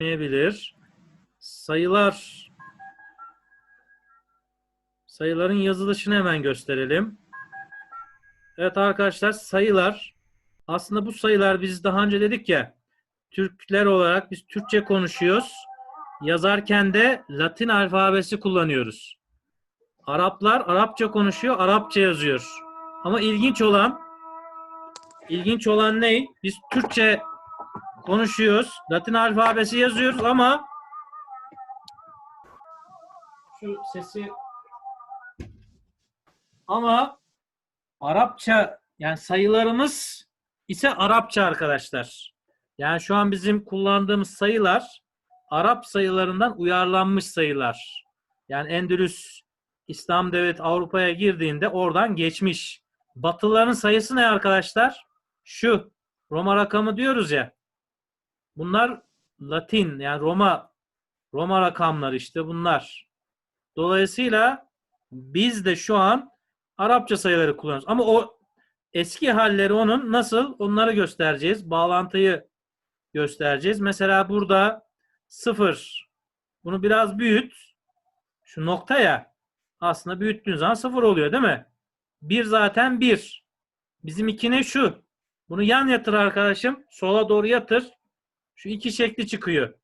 olmayabilir. Sayılar sayıların yazılışını hemen gösterelim. Evet arkadaşlar sayılar aslında bu sayılar biz daha önce dedik ya Türkler olarak biz Türkçe konuşuyoruz. Yazarken de Latin alfabesi kullanıyoruz. Araplar Arapça konuşuyor, Arapça yazıyor. Ama ilginç olan ilginç olan ne? Biz Türkçe konuşuyoruz. Latin alfabesi yazıyoruz ama şu sesi ama Arapça yani sayılarımız ise Arapça arkadaşlar. Yani şu an bizim kullandığımız sayılar Arap sayılarından uyarlanmış sayılar. Yani Endülüs İslam devlet Avrupa'ya girdiğinde oradan geçmiş. Batılıların sayısı ne arkadaşlar? Şu Roma rakamı diyoruz ya. Bunlar Latin yani Roma Roma rakamları işte bunlar. Dolayısıyla biz de şu an Arapça sayıları kullanıyoruz. Ama o eski halleri onun nasıl onları göstereceğiz. Bağlantıyı göstereceğiz. Mesela burada sıfır. Bunu biraz büyüt. Şu nokta ya aslında büyüttüğün zaman sıfır oluyor değil mi? Bir zaten bir. Bizim iki ne şu? Bunu yan yatır arkadaşım. Sola doğru yatır. Şu iki şekli çıkıyor.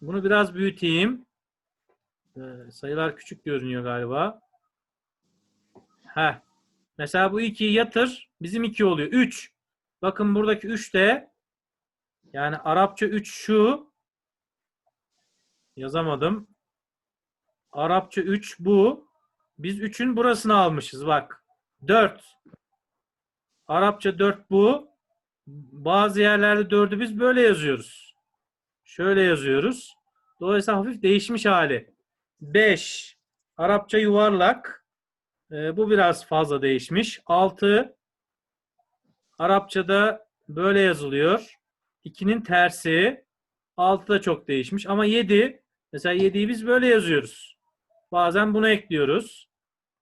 Bunu biraz büyüteyim. Ee, sayılar küçük görünüyor galiba. Heh. Mesela bu 2'yi yatır. Bizim 2 oluyor. 3. Bakın buradaki 3 de yani Arapça 3 şu. Yazamadım. Arapça 3 bu. Biz 3'ün burasını almışız bak. 4. Arapça 4 bu. Bazı yerlerde 4'ü biz böyle yazıyoruz. Şöyle yazıyoruz. Dolayısıyla hafif değişmiş hali. 5. Arapça yuvarlak. Ee, bu biraz fazla değişmiş. 6. Arapçada böyle yazılıyor. 2'nin tersi. 6 da çok değişmiş. Ama 7. Mesela 7'yi biz böyle yazıyoruz. Bazen bunu ekliyoruz.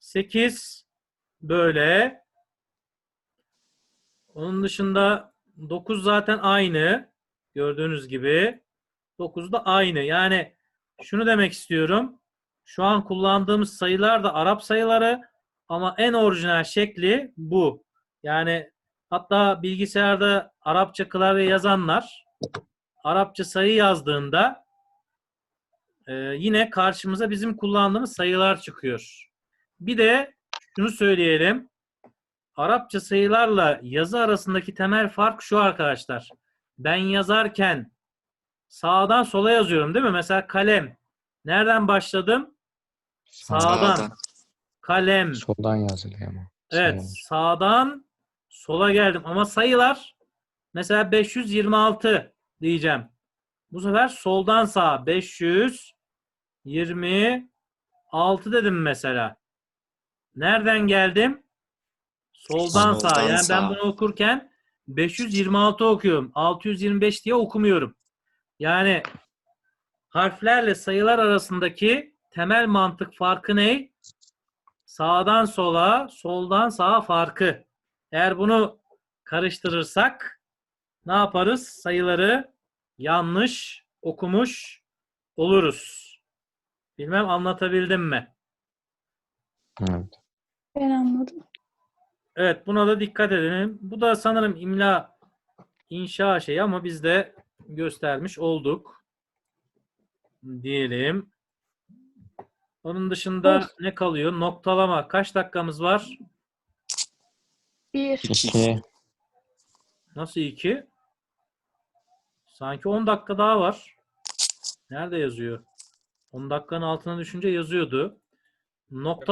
8 böyle. Onun dışında 9 zaten aynı. Gördüğünüz gibi. 9 da aynı. Yani şunu demek istiyorum. Şu an kullandığımız sayılar da Arap sayıları ama en orijinal şekli bu. Yani hatta bilgisayarda Arapça klavye yazanlar Arapça sayı yazdığında e, yine karşımıza bizim kullandığımız sayılar çıkıyor. Bir de şunu söyleyelim. Arapça sayılarla yazı arasındaki temel fark şu arkadaşlar. Ben yazarken sağdan sola yazıyorum değil mi? Mesela kalem. Nereden başladım? Sağdan. Kalem. Soldan yazılıyor ama. Evet, sağdan sola geldim ama sayılar mesela 526 diyeceğim. Bu sefer soldan sağa 526 dedim mesela. Nereden geldim? Soldan, sağa. Soldan Yani ben sağa. bunu okurken 526 okuyorum. 625 diye okumuyorum. Yani harflerle sayılar arasındaki temel mantık farkı ne? Sağdan sola, soldan sağa farkı. Eğer bunu karıştırırsak ne yaparız? Sayıları yanlış okumuş oluruz. Bilmem anlatabildim mi? Evet. Ben anladım. Evet buna da dikkat edelim. Bu da sanırım imla inşa şeyi ama biz de göstermiş olduk. Diyelim. Onun dışında ne kalıyor? Noktalama. Kaç dakikamız var? Bir. İki. Nasıl iki? Sanki 10 dakika daha var. Nerede yazıyor? 10 dakikanın altına düşünce yazıyordu. Nokta